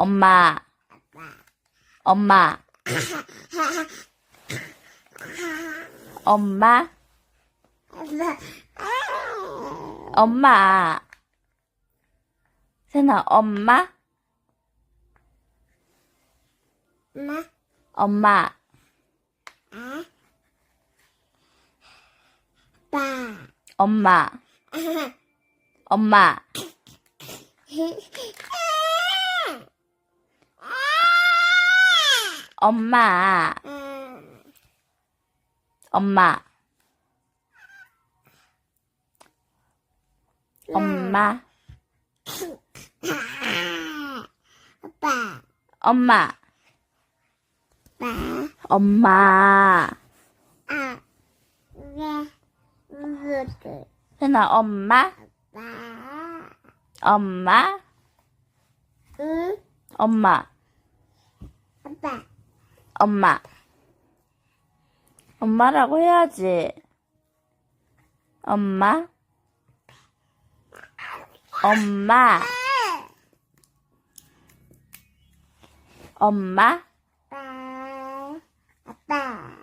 엄마, 엄마, 엄마, 엄마. 세나, 엄마, 엄마, 엄마, 아 빠, 엄마, 엄마, 엄마, 엄마, 엄마, 아빠, 엄마, 아빠, 엄마. 아, 왜, 무엇을, 세나, 엄마, 아빠, 엄마, 응, 엄마, 아빠, 엄마. 엄마라고 해야지. 엄마. 엄마. 엄마. 엄마. 아빠. 아빠.